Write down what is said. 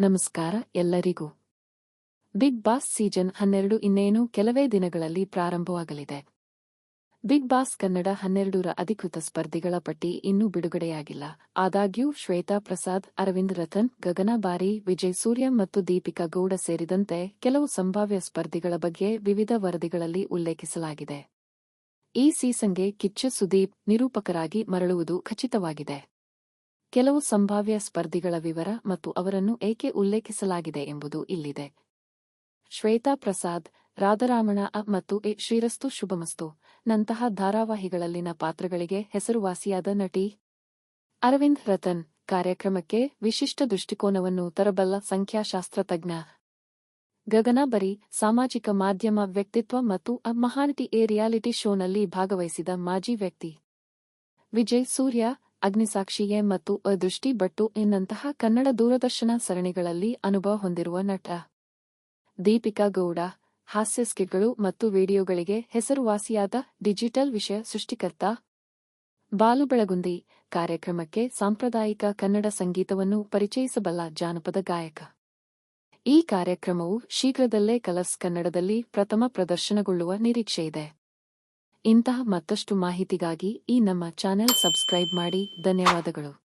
ನಮಸ್ಕಾರ ಎಲ್ಲರಿಗೂ. Big boss season ಹನ್ನೆರಡು ಇನ್ನೇನು ಕೆಲವೇ ದಿನಗಳಲ್ಲಿ ಪ್ರಾರಂಭವಾಗಲಿದೆ. ಬಿಗ್ ಬಾಸ್ ಕನ್ನಡ ಹನ್ನೆರಡರ ಅಧಿಕೃತ ಸ್ಪರ್ಧಿಗಳ ಪಟ್ಟಿ ಇನ್ನೂ ಬಿಡುಗಡೆಯಾಗಿಲ್ಲ. ಆದಾಗ್ಯೂ ಶ್ವೇತಾ ಪ್ರಸಾದ್, ಅರವಿಂದ್ ರತನ್, ಗಗನ ಬಾರಿ, ವಿಜಯ್ ಸೂರ್ಯ ಮತ್ತು ದೀಪಿಕಾ ಗೌಡ ಸೇರಿದಂತೆ ಕೆಲವು ಸಂಭಾವ್ಯ ಸ್ಪರ್ಧಿಗಳ ಬಗ್ಗೆ ವಿವಿಧ ವರದಿಗಳಲ್ಲಿ ಉಲ್ಲೇಖಿಸಲಾಗಿದೆ. ಈ ಸೀಸನ್ಗೆ ಕಿಚ್ಚ ಸುದೀಪ್ ನಿರೂಪಕರಾಗಿ ಮರಳುವುದು ಖಚಿತವಾಗಿದೆ. ಕೆಲವು ಸಂಭಾವ್ಯ ಸ್ಪರ್ಧಿಗಳ ವಿವರ ಮತ್ತು ಅವರನ್ನು ಏಕೆ ಉಲ್ಲೇಖಿಸಲಾಗಿದೆ ಎಂಬುದು ಇಲ್ಲಿದೆ. ಶ್ವೇತಾ ಪ್ರಸಾದ್, ರಾಧಾರಾಮಣ ಮತ್ತು ಎ ಶ್ರೀರಸ್ತು ಶುಭಮಸ್ತು. ನಂತಹ ಧಾರಾವಾಹಿಗಳಲ್ಲಿನ ಪಾತ್ರಗಳಿಗೆ ಹೆಸರುವಾಸಿಯಾದ ನಟಿ ಅರವಿಂದ್ ರತನ್ ಕಾರ್ಯಕ್ರಮಕ್ಕೆ ವಿಶಿಷ್ಟ ದೃಷ್ಟಿಕೋನವನ್ನು ತರಬಲ್ಲ ಸಂಖ್ಯಾಶಾಸ್ತ್ರ ತಜ್ಞ. ಗಗನ ಬರಿ ಸಾಮಾಜಿಕ ಮಾಧ್ಯಮ ವ್ಯಕ್ತಿತ್ವ ಮತ್ತು ಅ ಮಹಾನಟಿ ಎ ರಿಯಾಲಿಟಿ ಶೋನಲ್ಲಿ ಭಾಗವಹಿಸಿದ ಮಾಜಿ ವ್ಯಕ್ತಿ. ವಿಜಯ್ ಸೂರ್ಯ ಅಗ್ನಿಸಾಕ್ಷಿಯೇ ಮತ್ತು ಅದೃಷ್ಟಿ ಬಟ್ಟು ಎನ್ನಂತಹ ಕನ್ನಡ ದೂರದರ್ಶನ ಸರಣಿಗಳಲ್ಲಿ ಅನುಭವ ಹೊಂದಿರುವ ನಟ. ದೀಪಿಕಾ ಗೌಡ, ಹಾಸ್ಯ ಸ್ಕಿಟ್ಗಳು ಮತ್ತು ವಿಡಿಯೋಗಳಿಗೆ ಹೆಸರುವಾಸಿಯಾದ ಡಿಜಿಟಲ್ ವಿಷಯ ಸೃಷ್ಟಿಕರ್ತ. ಬಾಲು ಬೆಳಗುಂದಿ, ಕಾರ್ಯಕ್ರಮಕ್ಕೆ ಸಾಂಪ್ರದಾಯಿಕ ಕನ್ನಡ ಸಂಗೀತವನ್ನು ಪರಿಚಯಿಸಬಲ್ಲ ಜಾನಪದ ಗಾಯಕ. ಈ ಕಾರ್ಯಕ್ರಮವು ಶೀಘ್ರದಲ್ಲೇ ಕಲರ್ಸ್ ಕನ್ನಡದಲ್ಲಿ ಪ್ರಥಮ ಪ್ರದರ್ಶನಗೊಳ್ಳುವ ನಿರೀಕ್ಷೆಯಿದೆ. ಇಂತಹ ಮತ್ತಷ್ಟು ಮಾಹಿತಿಗಾಗಿ ಈ ನಮ್ಮ ಚಾನೆಲ್ ಸಬ್ಸ್ಕ್ರೈಬ್ ಮಾಡಿ. ಧನ್ಯವಾದಗಳು.